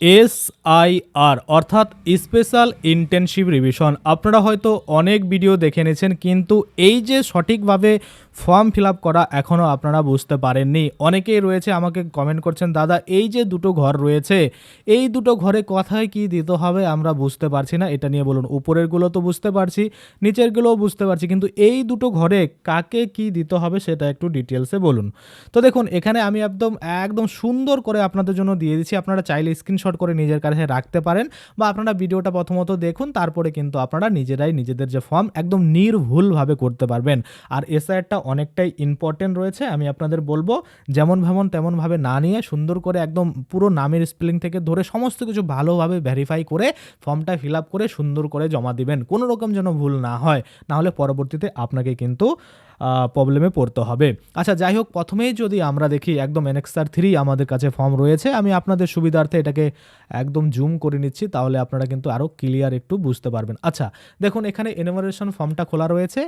S I আর অর্থাৎ special intensive revision. আপনারা হয়তো অনেক ভিডিও দেখে নিয়েছেন কিন্তু এই যে সঠিকভাবে ফর্ম ফিল করা এখনও আপনারা বুঝতে পারেননি। অনেকেই রয়েছে, আমাকে কমেন্ট করছেন, দাদা, এই যে দুটো ঘর রয়েছে, এই দুটো ঘরে কথায় কি দিতে হবে? আমরা বুঝতে পারছি না। এটা নিয়ে বলুন উপরেরগুলো তো বুঝতে পারছি নিচেরগুলোও বুঝতে পারছি, কিন্তু এই দুটো ঘরে কাকে কি দিতে হবে সেটা একটু ডিটেলসে বলুন। তো দেখুন, এখানে আমি একদম একদম সুন্দর করে আপনাদের জন্য দিয়ে দিচ্ছি। আপনারা চাইলে স্ক্রিনশট করে নিজের কাছে রাখতে পারেন বা আপনারা ভিডিওটা প্রথমত দেখুন, তারপরে কিন্তু আপনারা নিজেরাই নিজেদের যে ফর্ম একদম নির্ভুলভাবে করতে পারবেন। আর এসআইআরটা অনেকটাই ইম্পর্টেন্ট রয়েছে, আমি আপনাদের বলব, যেমন ভাবন তেমনভাবে না নিয়ে সুন্দর করে একদম পুরো নামের স্পেলিং থেকে ধরে সমস্ত কিছু ভালোভাবে ভেরিফাই করে ফর্মটা ফিল আপ করে সুন্দর করে জমা দিবেন, কোনো রকম যেন ভুল না হয়। নাহলে পরবর্তীতে আপনাকে কিন্তু প্রবলেমে পড়তে হবে। আচ্ছা যাই হোক, প্রথমেই যদি আমরা দেখি একদম এনএক্সার থ্রি আমাদের কাছে ফর্ম রয়েছে, আমি আপনাদের সুবিধার্থে এটাকে একদম জুম করে নিচ্ছি, তাহলে আপনারা কিন্তু আরও ক্লিয়ার একটু বুঝতে পারবেন। আচ্ছা দেখুন, এখানে এনোমারেশন ফর্মটা খোলা রয়েছে।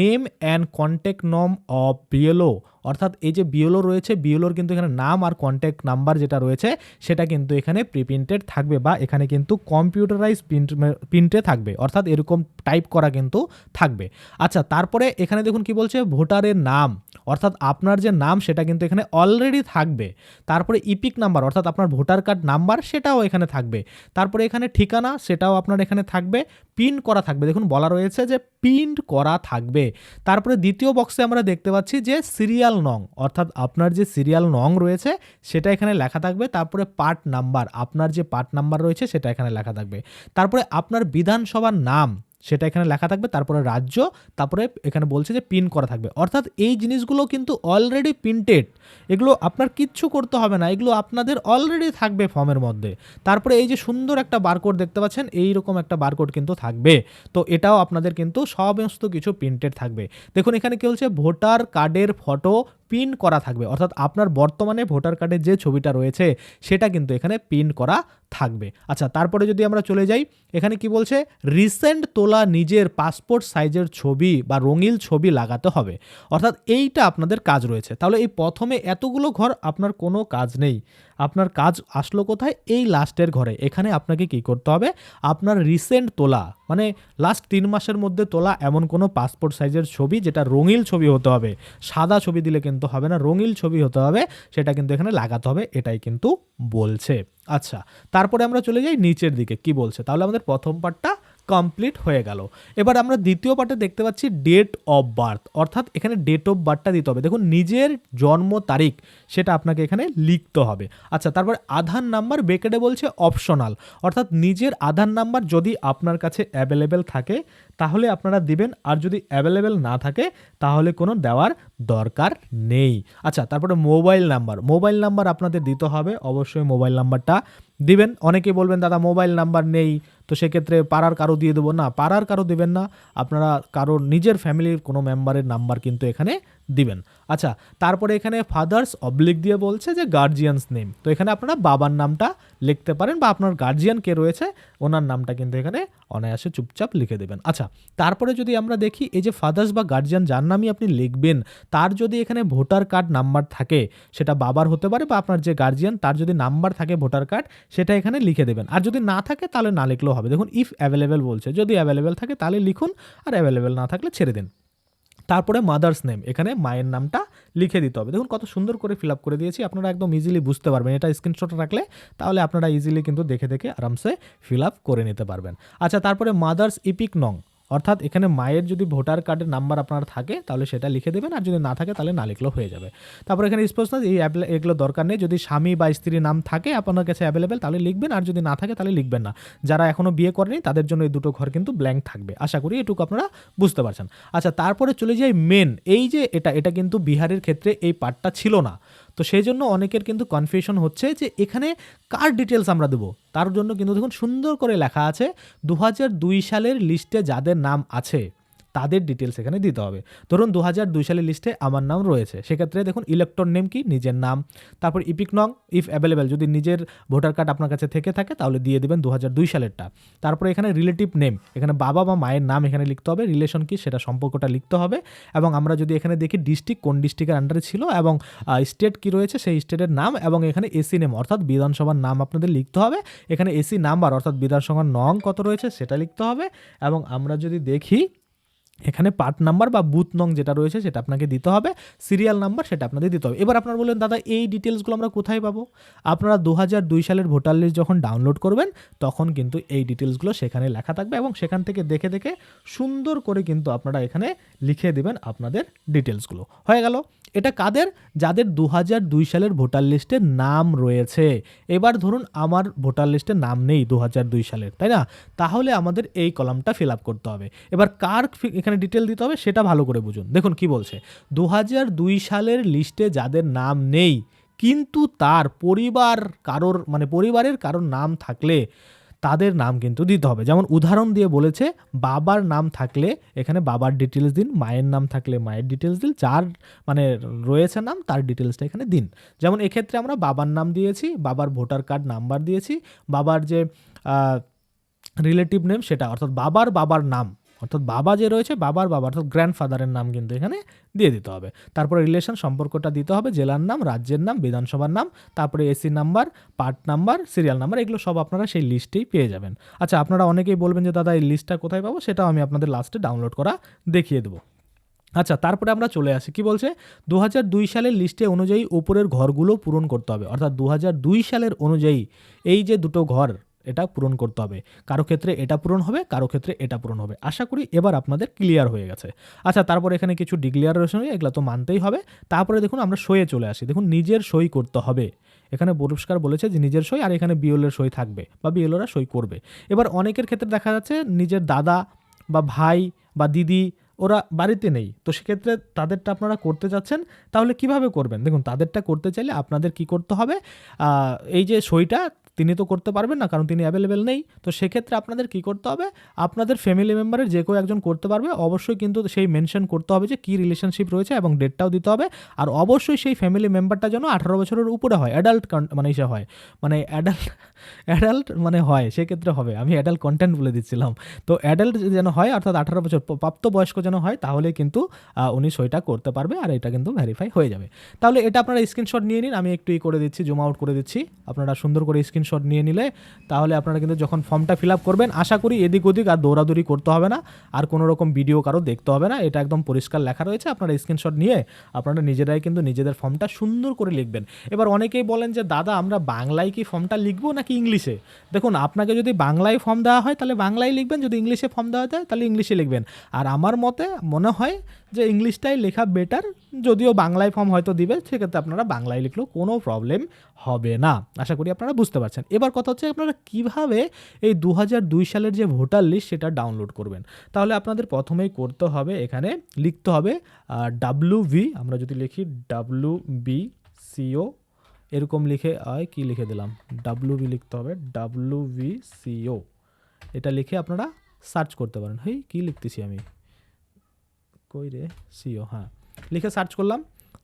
নেম অ্যান্ড কন্ট্যাক্ট নম অফ বিএলও অর্থাৎ এই যে বিএলও রয়েছে, বিএলওর কিন্তু এখানে নাম আর কন্ট্যাক্ট নাম্বার যেটা রয়েছে, সেটা কিন্তু এখানে প্রিপ্রিন্টেড থাকবে বা এখানে কিন্তু কম্পিউটারাইজ প্রিন্ট প্রিন্টে থাকবে। অর্থাৎ এরকম টাইপ করা কিন্তু থাকবে। আচ্ছা তারপরে এখানে দেখুন কি বলছে? ভোটারের নাম। অর্থাৎ আপনার যে নাম, সেটা কিন্তু এখানে অলরেডি থাকবে। তারপরে ইপিক নাম্বার অর্থাৎ আপনার ভোটার কার্ড নাম্বার সেটাও এখানে থাকবে। তারপরে এখানে ঠিকানা, সেটাও আপনার এখানে থাকবে। পিন করা থাকবে। দেখুন, বলা রয়েছে যে পিন করা থাকবে। তারপরে দ্বিতীয় বক্সে আমরা দেখতে পাচ্ছি যে সিরিয়াল নং, অর্থাৎ আপনার যে সিরিয়াল নং রয়েছে, সেটা এখানে লেখা থাকবে। তারপরে পার্ট নাম্বার আপনার যে পার্ট নাম্বার রয়েছে, সেটা এখানে লেখা থাকবে। তারপরে আপনার বিধানসভার নাম সেটা এখানে লেখা থাকবে, তারপরে রাজ্য, তারপরে এখানে বলছে যে পিন করা থাকবে। অর্থাৎ এই জিনিসগুলো কিন্তু অলরেডি প্রিন্টেড এগুলো আপনার কিচ্ছু করতে হবে না, এগুলো আপনাদের অলরেডি থাকবে ফর্মের মধ্যে। তারপরে এই যে সুন্দর একটা বারকোড দেখতে পাচ্ছেন এই রকম একটা বারকোড কিন্তু থাকবে। তো এটাও আপনাদের কিন্তু সমস্ত কিছু প্রিন্টেড থাকবে। দেখুন, এখানে কি বলছে, ভোটার কার্ডের ফটো পিন করা থাকবে। অর্থাৎ আপনার বর্তমানে ভোটার কার্ডের যে ছবিটা রয়েছে, সেটা কিন্তু এখানে পিন করা থাকবে। আচ্ছা তারপরে যদি আমরা চলে যাই, এখানে কি বলছে? রিসেন্ট তোলা নিজের পাসপোর্ট সাইজের ছবি বা রঙিল ছবি লাগাতে হবে। অর্থাৎ এইটা আপনাদের কাজ রয়েছে। তাহলে এই প্রথমে এতগুলো ঘর আপনার কোনো কাজ নেই। আপনার কাজ আসলো কোথায়? এই লাস্টের ঘরে। এখানে আপনাকে কি করতে হবে? আপনার রিসেন্ট তোলা মানে লাস্ট তিন মাসের মধ্যে তোলা এমন কোনো পাসপোর্ট সাইজের ছবি যেটা রঙিল ছবি হতে হবে। সাদা ছবি দিলে কিন্তু হবে না, রঙিল ছবি হতে হবে, সেটা কিন্তু এখানে লাগাতে হবে, এটাই কিন্তু বলছে। আচ্ছা তারপরে আমরা চলে যাই নিচের দিকে, কি বলছে? তাহলে আমাদের প্রথম পার্টটা কমপ্লিট হয়ে গেল। এবার আমরা দ্বিতীয় পার্টে দেখতে পাচ্ছি ডেট অফ বার্থ অর্থাৎ এখানে ডেট অফ বার্থটা দিতে হবে। দেখুন, নিজের জন্ম তারিখ সেটা আপনাকে এখানে লিখতে হবে। আচ্ছা তারপর আধার নাম্বার বেকেটে বলছে অপশনাল অর্থাৎ নিজের আধার নাম্বার যদি আপনার কাছে অ্যাভেলেবেল থাকে, তাহলে আপনারা দিবেন, আর যদি অ্যাভেলেবেল না থাকে, তাহলে কোনো দেওয়ার দরকার নেই। আচ্ছা তারপরে মোবাইল নাম্বার মোবাইল নাম্বার আপনাদের দিতে হবে। অবশ্যই মোবাইল নাম্বারটা দিবেন। অনেকে বলবেন, দাদা, মোবাইল নাম্বার নেই, তো সেক্ষেত্রে পাড়ার কারও দিয়ে দেবো। না, পাড়ার কারও দেবেন না। আপনারা কারোর নিজের ফ্যামিলির কোনো মেম্বারের নাম্বার কিন্তু এখানে দিবেন। আচ্ছা তারপরে এখানে ফাদার্স অবলিক দিয়ে বলছে যে গার্জিয়ানস নেম তো এখানে আপনারা বাবার নামটা লিখতে পারেন বা আপনার গার্জিয়ান কে রয়েছে, ওনার নামটা কিন্তু এখানে অনায়াসে চুপচাপ লিখে দেবেন। আচ্ছা তারপরে যদি আমরা দেখি, এই যে ফাদার্স বা গার্জিয়ান যার নামই আপনি লিখবেন, তার যদি এখানে ভোটার কার্ড নাম্বার থাকে, সেটা বাবার হতে পারে বা আপনার যে গার্জিয়ান তার যদি নাম্বার থাকে ভোটার কার্ড সেটা এখানে লিখে দেবেন। আর যদি না থাকে, তাহলে না লিখলেও হবে। দেখুন ইফ অ্যাভেলেবেল বলছে। যদি অ্যাভেলেবেল থাকে, তাহলে লিখুন। আর অ্যাভেলেবেল না থাকলে ছেড়ে দিন। তারপরে মাদার্স নেম এখানে মায়ের নামটা লিখে দিতে হবে। দেখুন কত সুন্দর করে ফিল আপ করে দিয়েছি, আপনারা একদম ইজিলি বুঝতে পারবেন। এটা স্ক্রিনশট রাখলে তাহলে আপনারা ইজিলি কিন্তু দেখে দেখে আরামসে ফিল আপ করে নিতে পারবেন। আচ্ছা তারপরে মাদার্স ইপিক নং অর্থাৎ এখানে মায়ের যদি ভোটার কার্ডের নাম্বার আপনার থাকে, তাহলে সেটা লিখে দেবেন, আর যদি না থাকে, তাহলে না লিখলেও হয়ে যাবে। তারপর এখানে স্পষ্ট এই এগুলো দরকার নেই, যদি স্বামী বা স্ত্রীর নাম থাকে আপনার কাছে অ্যাভেলেবেল, তাহলে লিখবেন, আর যদি না থাকে, তাহলে লিখবেন না। যারা এখনও বিয়ে করেনি, তাদের জন্য এই দুটো ঘর কিন্তু ব্ল্যাঙ্ক থাকবে। আশা করি এটুকু আপনারা বুঝতে পারছেন। আচ্ছা তারপরে চলে যাই মেন এই যে এটা এটা কিন্তু বিহারের ক্ষেত্রে এই পার্টটা ছিল না। তো সেই জন্য অনেকের কিন্তু কনফিউশন হচ্ছে যে এখানে কার ডিটেলস আমরা দেবো? তার জন্য কিন্তু দেখুন সুন্দর করে লেখা আছে দু হাজার দুই সালের লিস্টে যাদের নাম আছে। তাদের ডিটেলস এখানে দিতে হবে। ধরুন দু হাজার দুই সালের লিস্টে আমার নাম রয়েছে। সেক্ষেত্রে দেখুন ইলেকট্রন নেম কি? নিজের নাম। তারপর ইপিক নং ইফ অ্যাভেলেবেল যদি নিজের ভোটার কার্ড আপনার কাছে থেকে থাকে, তাহলে দিয়ে দেবেন দু হাজার দুই সালেরটা। তারপরে এখানে রিলেটিভ নেম এখানে বাবা বা মায়ের নাম এখানে লিখতে হবে। রিলেশন কি? সেটা সম্পর্কটা লিখতে হবে। এবং আমরা যদি এখানে দেখি ডিস্ট্রিক্ট কোন ডিস্ট্রিক্টের আন্ডারে ছিল এবং স্টেট কি রয়েছে সেই স্টেটের নাম এবং এখানে এসি নেম অর্থাৎ বিধানসভার নাম আপনাদের লিখতে হবে। এখানে এসি নাম্বার অর্থাৎ বিধানসভার নং কত রয়েছে সেটা লিখতে হবে। এবং আমরা যদি দেখি এখানে পার্ট নাম্বার বা বুথ নং যেটা রয়েছে সেটা আপনাকে দিতে হবে সিরিয়াল নাম্বার সেটা আপনাদের দিতে হবে। এবার আপনারা বললেন, দাদা, এই ডিটেলসগুলো আমরা কোথায় পাবো? আপনারা দু দুই সালের ভোটার লিস্ট যখন ডাউনলোড করবেন, তখন কিন্তু এই ডিটেলসগুলো সেখানে লেখা থাকবে এবং সেখান থেকে দেখে দেখে সুন্দর করে কিন্তু আপনারা এখানে লিখে দেবেন আপনাদের ডিটেলসগুলো হয়ে গেল। এটা কাদের? যাদের দু দুই সালের ভোটার লিস্টে নাম রয়েছে। এবার ধরুন, আমার ভোটার লিস্টে নাম নেই দু দুই সালের, তাই না? তাহলে আমাদের এই কলামটা ফিল আপ করতে হবে। এবার কার এখানে ডিটেল দিতে হবে, সেটা ভালো করে বুঝুন। দেখুন কি বলছে দু সালের লিস্টে যাদের নাম নেই, কিন্তু তার পরিবার কারোর মানে পরিবারের কারোর নাম থাকলে তাদের নাম কিন্তু দিতে হবে। যেমন উদাহরণ দিয়ে বলেছে, বাবার নাম থাকলে এখানে বাবার ডিটেলস দিন, মায়ের নাম থাকলে মায়ের ডিটেলস দিন, যার মানে রয়েছে নাম তার ডিটেলসটা এখানে দিন। যেমন এক্ষেত্রে আমরা বাবার নাম দিয়েছি, বাবার ভোটার কার্ড নাম্বার দিয়েছি, বাবার যে রিলেটিভ নেম সেটা, অর্থাৎ বাবার বাবার নাম অর্থাৎ বাবা যে রয়েছে, বাবার বাবা, অর্থাৎ গ্র্যান্ডফাদারের নাম কিন্তু এখানে দিয়ে দিতে হবে। তারপরে রিলেশন সম্পর্কটা দিতে হবে, জেলার নাম, রাজ্যের নাম, বিধানসভার নাম, তারপরে AC number part number serial number এগুলো সব আপনারা সেই লিস্টেই পেয়ে যাবেন। আচ্ছা আপনারা অনেকেই বলবেন যে, দাদা, এই লিস্টটা কোথায় পাবো? সেটাও আমি আপনাদের লাস্টে ডাউনলোড করা দেখিয়ে দেবো। আচ্ছা তারপরে আমরা চলে আসি। কি বলছে? দু দুই সালের লিস্টে অনুযায়ী উপরের ঘরগুলো পূরণ করতে হবে। অর্থাৎ দু হাজার দুই সালের অনুযায়ী এই যে দুটো ঘর এটা পূরণ করতে হবে। কারও ক্ষেত্রে এটা পূরণ হবে, কারও ক্ষেত্রে এটা পূরণ হবে। আশা করি এবার আপনাদের ক্লিয়ার হয়ে গেছে। আচ্ছা তারপর এখানে কিছু ডিক্লিয়ারেশন এগুলো তো মানতেই হবে। তারপরে দেখুন, আমরা সইয়ে চলে আসি। দেখুন, নিজের সই করতে হবে। এখানে পুরস্কার বলেছে যে নিজের সই আর এখানে বিএলের সই থাকবে বা বিএলরা সই করবে। এবার অনেকের ক্ষেত্রে দেখা যাচ্ছে নিজের দাদা বা ভাই বা দিদি ওরা বাড়িতে নেই। তো সেক্ষেত্রে তাদেরটা আপনারা করতে যাচ্ছেন, তাহলে কীভাবে করবেন? দেখুন, তাদেরটা করতে চাইলে আপনাদের কি করতে হবে? এই যে সইটা তিনি তো করতে পারবেন না, কারণ তিনি অ্যাভেলেবেল নেই। তো সেক্ষেত্রে আপনাদের কি করতে হবে? আপনাদের ফ্যামিলি মেম্বারের যে কেউ একজন করতে পারবে, অবশ্যই কিন্তু সেই মেনশন করতে হবে যে কী রিলেশনশিপ রয়েছে এবং ডেটটাও দিতে হবে। আর অবশ্যই সেই ফ্যামিলি মেম্বারটা যেন আঠারো বছরের উপরে হয় অ্যাডাল্ট মানে ইসে হয় মানে অ্যাডাল্ট অ্যাডাল্ট মানে হয়, সেক্ষেত্রে হবে। আমি অ্যাডাল্ট কন্টেন্ট বলে দিচ্ছিলাম। তো অ্যাডাল্ট যেন হয়, অর্থাৎ আঠারো বছর প্রাপ্তবয়স্ক যেন হয়, তাহলে কিন্তু উনি সইটা করতে পারবে আর এটা কিন্তু ভেরিফাই হয়ে যাবে। তাহলে এটা আপনারা স্ক্রিনশট নিয়ে নিন, আমি একটু ই করে দিচ্ছি জুম আউট করে দিচ্ছি। আপনারা সুন্দর করে স্ক্রিনশট নিয়ে নিলে, তাহলে আপনারা কিন্তু যখন ফর্মটা ফিল আপ করবেন, আশা করি এদিক ওদিক আর দৌড়াদৌড়ি করতে হবে না, আর কোনো রকম ভিডিও কারও দেখতে হবে না, এটা একদম পরিষ্কার লেখা রয়েছে, আপনারা স্ক্রিনশট নিয়ে আপনারা নিজেরাই কিন্তু নিজেদের ফর্মটা সুন্দর করে লিখবেন। এবার অনেকেই বলেন যে, দাদা, আমরা বাংলায় কি ফর্মটা লিখব নাকি ইংলিশে? দেখুন, আপনাকে যদি বাংলায় ফর্ম দেওয়া হয়, তাহলে বাংলায় লিখবেন, যদি ইংলিশে ফর্ম দেওয়া যায় তাহলে ইংলিশে লিখবেন। আর আমার মতে, মনে হয় যে ইংলিশটাই লেখা বেটার যদিও বাংলায় ফর্ম হয়তো দিবে, সেক্ষেত্রে আপনারা বাংলায় লিখলেও কোনো প্রবলেম হবে না। আশা করি আপনারা বুঝতে পারছেন। এবার কথা হচ্ছে আপনারা কীভাবে এই দু সালের যে ভোটার লিস্ট সেটা ডাউনলোড করবেন। তাহলে আপনাদের প্রথমেই করতে হবে, এখানে লিখতে হবে ডাব্লু আমরা যদি লিখি ডাব্লু বি সিও এরকম লিখে আয় কি লিখে দিলাম? ডাব্লু বি লিখতে হবে ডাব্লু ভি সিও এটা লিখে আপনারা সার্চ করতে পারেন। হেই, কী লিখতেছি আমি? কই রে সিও হ্যাঁ। লিখে সার্চ করলাম।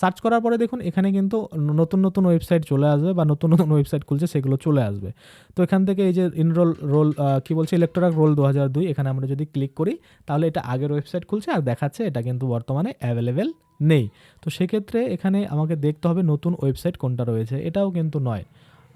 সার্চ করার পরে দেখুন, এখানে কিন্তু নতুন নতুন ওয়েবসাইট চলে আসবে বা নতুন নতুন ওয়েবসাইট খুলছে, সেগুলো চলে আসবে। তো এখান থেকে এই যে ইনরোল রোল কি বলছে ইলেকট্রাক রোল দু দুই, এখানে আমরা যদি ক্লিক করি, তাহলে এটা আগের ওয়েবসাইট খুলছে আর দেখাচ্ছে এটা কিন্তু বর্তমানে অ্যাভেলেবেল নেই। তো সেক্ষেত্রে এখানে আমাকে দেখতে হবে নতুন ওয়েবসাইট কোনটা রয়েছে। এটাও কিন্তু নয়।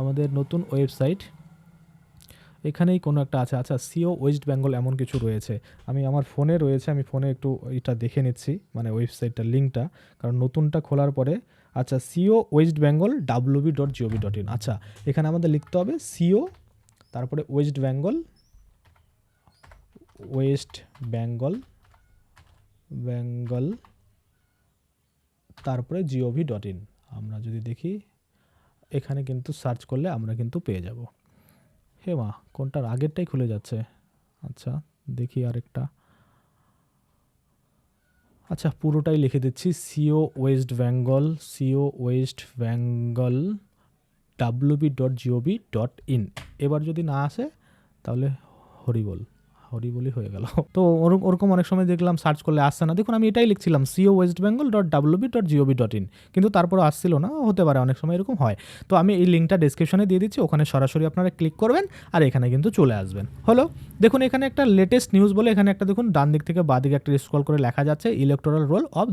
আমাদের নতুন ওয়েবসাইট এখানেই কোনো একটা আছে। আচ্ছা সিও ওয়েস্ট বেঙ্গল এমন কিছু রয়েছে। আমি আমার ফোনে রয়েছে, আমি ফোনে একটু এটা দেখে নিচ্ছি মানে ওয়েবসাইটটার লিঙ্কটা, কারণ নতুনটা খোলার পরে আচ্ছা CEO West Bengal WB dot GOV dot in আচ্ছা এখানে আমাদের লিখতে হবে সিও তারপরে ওয়েস্ট বেঙ্গল ওয়েস্ট বেঙ্গল বেঙ্গল তারপরে জিওভি ডট ইন আমরা যদি দেখি, এখানে কিন্তু সার্চ করলে আমরা কিন্তু পেয়ে যাব। হে মা, কোনটার আগেরটাই খুলে যাচ্ছে? আচ্ছা দেখি আরেকটা। আচ্ছা পুরোটাই লিখে দিচ্ছি। CEO West Bengal CEO West Bengal WB dot GOB dot in এবার যদি না আসে, তাহলে হরিবল। সরি বলি হয়ে গেল। তো ওরকম অনেক সময় দেখলাম সার্চ করলে আসছে না। দেখুন, আমি এটাই লিখছিলাম CEO West Bengal dot WB dot GOB dot in কিন্তু তারপরে আসছিল না, হতে পারে অনেক সময় এরকম হয়। তো আমি এই লিঙ্কটা ডিসক্রিপশনে দিয়ে দিচ্ছি, ওখানে সরাসরি আপনারা ক্লিক করবেন আর এখানে কিন্তু চলে আসবেন। হলো, দেখুন, এখানে একটা লেটেস্ট নিউজ বলে এখানে একটা দেখুন, ডান দিক থেকে বাঁ দিকে একটা স্ক্রল করে লেখা যাচ্ছে ইলেকটোরাল রোল অফ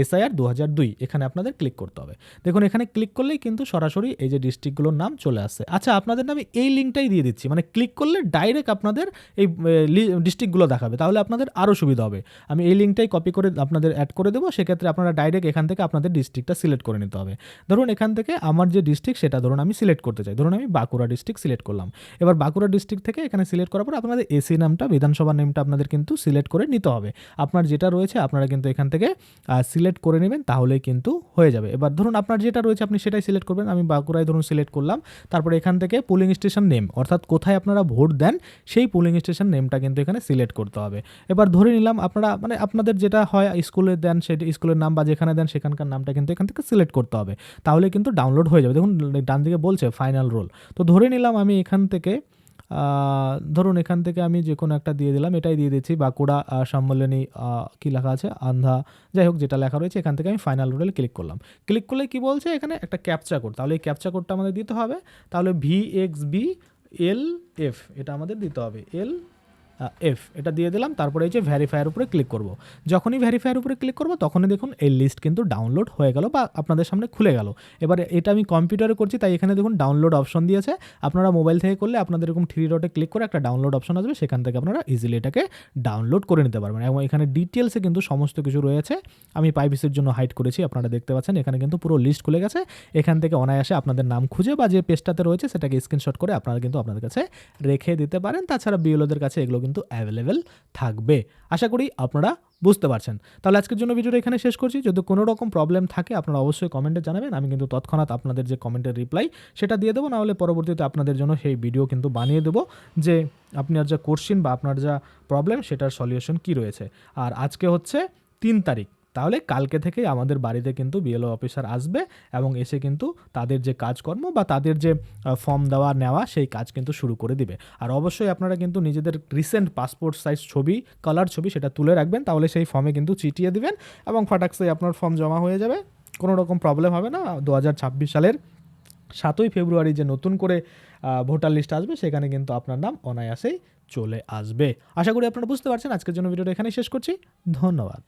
এসআইআর দু হাজার দুই। এখানে আপনাদের ক্লিক করতে হবে। দেখুন, এখানে ক্লিক করলেই কিন্তু সরাসরি এই যে ডিস্ট্রিক্টগুলোর নাম চলে আসছে আচ্ছা আপনাদের নামে এই লিঙ্কটাই দিয়ে দিচ্ছি। মানে ক্লিক করলে ডাইরেক্ট আপনাদের এই ডিস্ট্রিক্টগুলো দেখাবে, তাহলে আপনাদের আরও সুবিধা হবে। আমি এই লিঙ্কটাই কপি করে আপনাদের অ্যাড করে দেবো, সেক্ষেত্রে আপনারা ডাইরেক্ট এখান থেকে আপনাদের ডিস্ট্রিক্টটা সিলেক্ট করে নিতে হবে। ধরুন এখান থেকে আমার যে ডিস্ট্রিক্ট সেটা ধরুন আমি সিলেক্ট করতে চাই। ধরুন আমি বাঁকুড়া ডিস্ট্রিক্ট সিলেক্ট করলাম। এবার বাঁকুড়া ডিস্ট্রিক্ট থেকে এখানে সিলেক্ট করার পর আপনাদের এসি নামটা, বিধানসভা নেমটা আপনাদের কিন্তু সিলেক্ট করে নিতে হবে। আপনার যেটা রয়েছে আপনারা কিন্তু এখান থেকে সিলেক্ট করে নেবেন, তাহলেই কিন্তু হয়ে যাবে। এবার ধরুন আপনার যেটা রয়েছে আপনি সেটাই সিলেক্ট করবেন। আমি বাঁকুড়ায় ধরুন সিলেক্ট করলাম, তারপরে এখান থেকে পুলিং স্টেশন নেম অর্থাৎ কোথায় আপনারা ভোট দেন, সেই পুলিং স্টেশন নেমটা কিন্তু এখানে সিলেক্ট করতে হবে। এবার ধরে নিলাম আপনারা মানে আপনাদের যেটা হয়, স্কুলে দেন সেটা, স্কুলের নাম বা যেখানে দেন সেখানকার নামটা কিন্তু এখান থেকে সিলেক্ট করতে হবে। তাহলে কিন্তু ডাউনলোড হয়ে যাবে। দেখুন, ডান দিকে বলছে ফাইনাল রোল তো ধরে নিলাম আমি এখান থেকে ধরুন এখান থেকে আমি যে কোনো একটা দিয়ে দিলাম, এটাই দিয়ে দিচ্ছি। বাঁকুড়া সম্মেলনী কী লেখা আছে? আন্ধা, যাই হোক যেটা লেখা রয়েছে, এখান থেকে আমি ফাইনাল রোলে ক্লিক করলাম। ক্লিক করলে কি বলছে? এখানে একটা ক্যাপচা কোড তাহলে এই ক্যাপচা কোডটা আমাদের দিতে হবে। তাহলে V X B L F এটা আমাদের দিতে হবে। এল এফ এটা দিয়ে দিলাম, তারপরে এই যে ভ্যারিফায়ার উপরে ক্লিক করব। যখনই ভ্যারিফায়ার উপরে ক্লিক করব, তখনই দেখুন এই লিস্ট কিন্তু ডাউনলোড হয়ে গেল বা আপনাদের সামনে খুলে গেল। এবারে এটা আমি কম্পিউটারে করছি, তাই এখানে দেখুন ডাউনলোড অপশন দিয়েছে। আপনারা মোবাইল থেকে করলে আপনাদের এরকম থ্রি ডটে ক্লিক করে একটা ডাউনলোড অপশন আসবে, সেখান থেকে আপনারা ইজিলি এটাকে ডাউনলোড করে নিতে পারবেন। এবং এখানে ডিটেলসে কিন্তু সমস্ত কিছু রয়েছে। আমি প্রাইভেসির জন্য হাইড করেছি, আপনারা দেখতে পাচ্ছেন, এখানে কিন্তু পুরো লিস্ট খুলে গেছে। এখান থেকে অনায়াসে আপনাদের নাম খুঁজে বা যে পেজটাতে রয়েছে, সেটাকে স্ক্রিনশট করে আপনারা কিন্তু আপনাদের কাছে রেখে দিতে পারেন। তাছাড়া বিএলওদের কাছে এগুলো কিন্তু অ্যাভেলেবেল থাকবে। আশা করি আপনারা বুঝতে পারছেন। তাহলে আজকের জন্য ভিডিওটা এখানে শেষ করছি। যদি কোনো রকম প্রবলেম থাকে, আপনারা অবশ্যই কমেন্টে জানাবেন। আমি কিন্তু তৎক্ষণাৎ আপনাদের যে কমেন্টের রিপ্লাই সেটা দিয়ে দেবো। নাহলে পরবর্তীতে আপনাদের জন্য সেই ভিডিও কিন্তু বানিয়ে দেবো যে আপনার যা কোশ্চিন বা আপনার যা প্রবলেম সেটার সলিউশন কি রয়েছে। আর আজকে হচ্ছে তিন তারিখ। তাহলে কালকে থেকেই আমাদের বাড়িতে কিন্তু বিএলও অফিসার আসবে এবং এসে কিন্তু তাদের যে কাজকর্ম বা তাদের যে ফর্ম দেওয়া নেওয়া সেই কাজ কিন্তু শুরু করে দিবে। আর অবশ্যই আপনারা কিন্তু নিজেদের রিসেন্ট পাসপোর্ট সাইজ ছবি কালার ছবি সেটা তুলে রাখবেন, তাহলে সেই ফর্মে কিন্তু চিটিয়ে দিবেন এবং ফাটাকসে আপনার ফর্ম জমা হয়ে যাবে। কোনো রকম প্রবলেম হবে না। দু হাজার ছাব্বিশ সালের সাতই ফেব্রুয়ারি যে নতুন করে ভোটার লিস্ট আসবে সেখানে কিন্তু আপনার নাম অনায়াসেই চলে আসবে। আশা করি আপনারা বুঝতে পারছেন। আজকের জন্য ভিডিওটা এখানেই শেষ করছি। ধন্যবাদ।